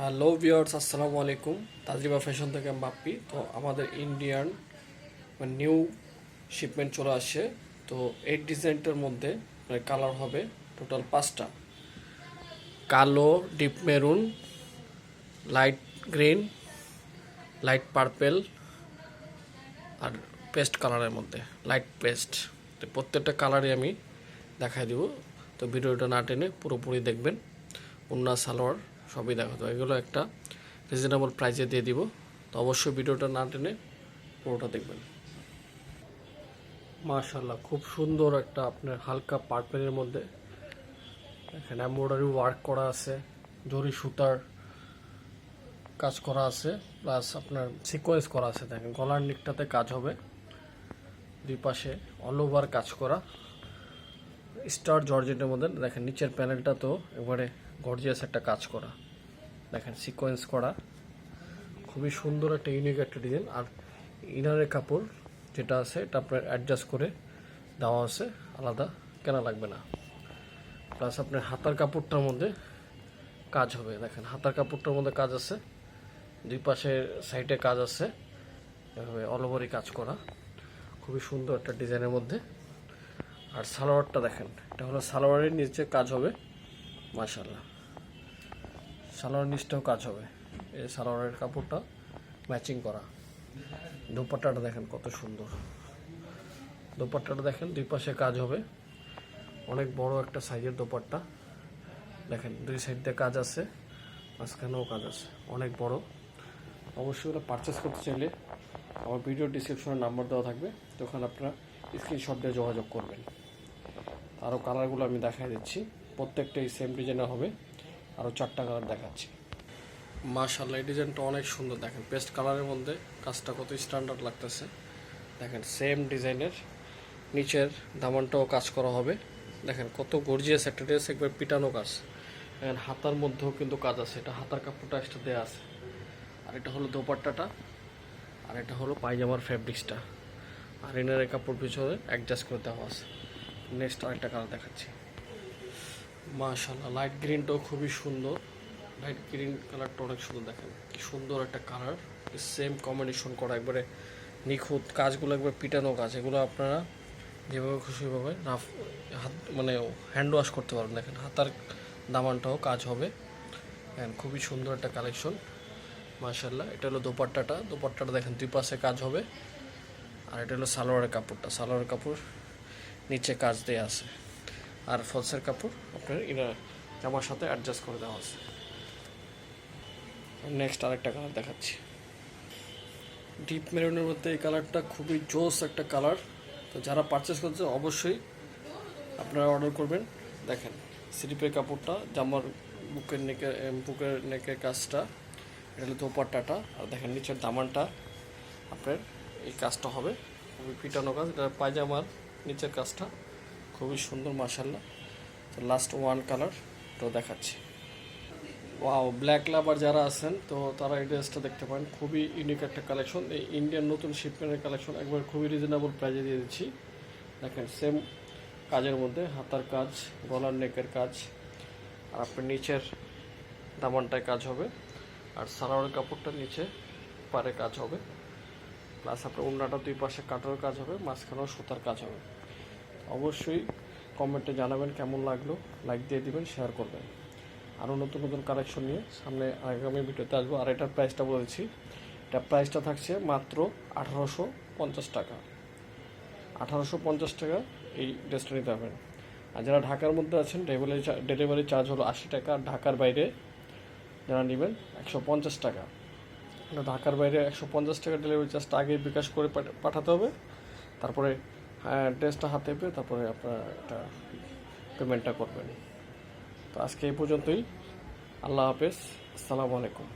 Hello viewers আসসালামু আলাইকুম তাজরিবা fashion থেকে বাপ্পি। তো আমাদের ইন্ডিয়ান মানে নিউ শিপমেন্ট চলে আসছে। তো এই ডিজাইনটার মধ্যে কালার হবে টোটাল পাঁচটা। কালো deep maroon light green light purple আর পেস্ট কালারের মধ্যে লাইট পেস্ট তো প্রত্যেকটা কালারই আমি দেখাই দিব। তো ভিডিওটা না টেনে পুরোপুরি দেখবেন। উন্না সালোয়ার। সবই দেখাতো এগুলো একটা রিজনেবল প্রাইসে দিয়ে দিব। তো অবশ্যই ভিডিওটা না টেনে পুরোটা দেখবেন। মাশাল্লাহ খুব সুন্দর একটা আপনার হালকা পার্পেলের মধ্যে এখানে এমব্রয়ডারি ওয়ার্ক করা আছে, জরি সুতার কাজ করা আছে প্লাস আপনার সিকোয়েন্স করা আছে। দেখেন, গলার নিকটাতে কাজ হবে, দুই পাশে অল ওভার কাজ করা। স্টার জর্জেটের মধ্যে, দেখেন, নিচের প্যানেলটা তো এবারে গর্জিয়াস একটা কাজ করা। দেখেন সিকোয়েন্স করা। খুবই সুন্দর একটা ইউনিক একটা ডিজাইন আর ইনারের কাপড় যেটা আছে, এটা আপনার অ্যাডজাস্ট করে দেওয়া আছে, আলাদা, কেনা লাগবে না। প্লাস আপনার হাতার কাপড়টার মধ্যে কাজ হবে। দেখেন, হাতার কাপড়টার মধ্যে কাজ আছে, দুই পাশে সাইডে কাজ আছে। এভাবে ওভারই কাজ করা। খুবই সুন্দর একটা ডিজাইনের মধ্যে। আর সালোয়ারটা দেখেন, এটা হলো সালোয়ারের নিচে কাজ হবে মাশাল্লাহ সালোয়ার নিচটাও কাজ হবে। এই সালোয়ারের কাপড়টা ম্যাচিং করা। দোপাট্টাটা দেখেন কত সুন্দর। দোপাট্টাটা দেখেন, দুই পাশে কাজ হবে। অনেক বড় একটা সাইজের দোপাট্টা। দেখেন, দুই সাইড দিয়ে কাজ আছে, মাঝখানেও কাজ আছে। অনেক বড়। অবশ্যই ওরা পারচেস করতে চাইলে আমার ভিডিও ডিসক্রিপশনে নাম্বার দেওয়া থাকবে। তো ওখানে আপনারা স্ক্রিনশট দিয়ে যোগাযোগ করবেন। আরও কালারগুলো আমি দেখাই দিচ্ছি। প্রত্যেকটাই সেম ডিজাইনের হবে। আরও চারটা কালার দেখাচ্ছি। মার্শাল্লাহ এই ডিজাইনটা অনেক সুন্দর দেখেন। পেস্ট কালারের মধ্যে কাজটা কত স্ট্যান্ডার্ড লাগতেছে। দেখেন সেম ডিজাইনের নিচের দামানটাও কাজ করা হবে। দেখেন, কত গর্জিয়াস একটা ড্রেস একবার পিটানো কাজ। দেখেন, হাতার মধ্যেও কিন্তু কাজ আছে। এটা হাতার কাপড়টা এক্সট্রা দেওয়া আছে। আর এটা হলো দোপাট্টাটা। আর এটা হলো পায়জামার ফ্যাব্রিক্সটা আর ইনারের কাপড় পিছনে অ্যাডজাস্ট করে দেওয়া আছে। নেক্সট আরেকটা কালার দেখাচ্ছি। মাশাল্লাহ লাইট গ্রিনটাও খুবই সুন্দর। লাইট গ্রিন কালারটা অনেক সুন্দর, দেখেন কি সুন্দর একটা কালার সেম কম্বিনেশন করা, একবারে নিখুঁত কাজগুলো একবার পিটানো কাজ, এগুলো আপনারা যেভাবে খুশি ভাবে রাফ হাত মানে হ্যান্ড ওয়াশ করতে পারবেন। দেখেন হাতার দামানটাও কাজ হবে। হ্যাঁ খুবই সুন্দর একটা কালেকশন মাশাল্লাহ এটা হলো দোপাট্টাটা। দোপাট্টাটা দেখেন দুই পাশে কাজ হবে। আর এটা হলো সালোয়ারের কাপড়টা। সালোয়ারের কাপড় নিচে কাজ দেওয়া আছে। আর ফলসের কাপড় আপনার ইনা জামার সাথে অ্যাডজাস্ট করে দেওয়া আছে। নেক্সট আরেকটা কালার দেখাচ্ছি। ডিপ মেরুনের মধ্যে এই কালারটা খুবই জোস একটা কালার তো যারা পারচেস করছে, অবশ্যই আপনারা অর্ডার করবেন। দেখেন স্লিপের কাপড়টা, জামার বুকের নেকের বুকের নেকের কাজটা, এটা হলো দোপাট্টাটা। আর দেখেন, নিচের দামানটা আপনার এই কাজটা হবে। খুবই পিটানো কাজ, এটা পায়জামার নিচের কাজটা। খুবই সুন্দর মাসাল্লাহ তো লাস্ট ওয়ান কালার তো দেখাচ্ছি। ওয়াও ব্ল্যাক লাভার যারা আছেন, তো তারা এই ড্রেসটা দেখতে পারেন। খুবই ইউনিক একটা কালেকশন এই ইন্ডিয়ান নতুন শিপমেন্টের কালেকশন একবার খুবই রিজনেবল প্রাইজে দিয়ে দিচ্ছি। দেখেন সেম কাজের মধ্যে, হাতার কাজ, গলার নেকের কাজ, আর আপনার নিচের দামানটায় কাজ হবে। আর সালোয়ারের কাপড়টা নিচে পারে কাজ হবে। প্লাস আপনার উন্নাটা দুই পাশে কাটার কাজ হবে, মাঝখানেও সুতার কাজ হবে। অবশ্যই কমেন্টে জানাবেন কেমন লাগল লাইক দিয়ে দিবেন শেয়ার করবেন। আরও নতুন নতুন কালেকশন নিয়ে সামনে আগামী ভিডিওতে আসব। আর এটার প্রাইসটা বলেছি। এটা প্রাইসটা থাকছে মাত্র আঠারোশো পঞ্চাশ টাকা। আঠারোশো পঞ্চাশ টাকা এই ড্রেসটা নিতে পারবেন আর যারা ঢাকার মধ্যে আছেন ডেলিভারি ডেলিভারি চার্জ হলো আশি টাকা। আর ঢাকার বাইরে যারা নেবেন, একশো পঞ্চাশ টাকা। ঢাকার বাইরে একশো পঞ্চাশ টাকা ডেলিভারি চার্জটা আগে বিকাশ করে পাঠাতে হবে। তারপরে ড্রেসটা হাতে পেয়ে তারপরে আপনারা এটা পেমেন্টটা করবেন। তো আজকে এই পর্যন্তই। আল্লাহ হাফেজ। আসসালামু আলাইকুম।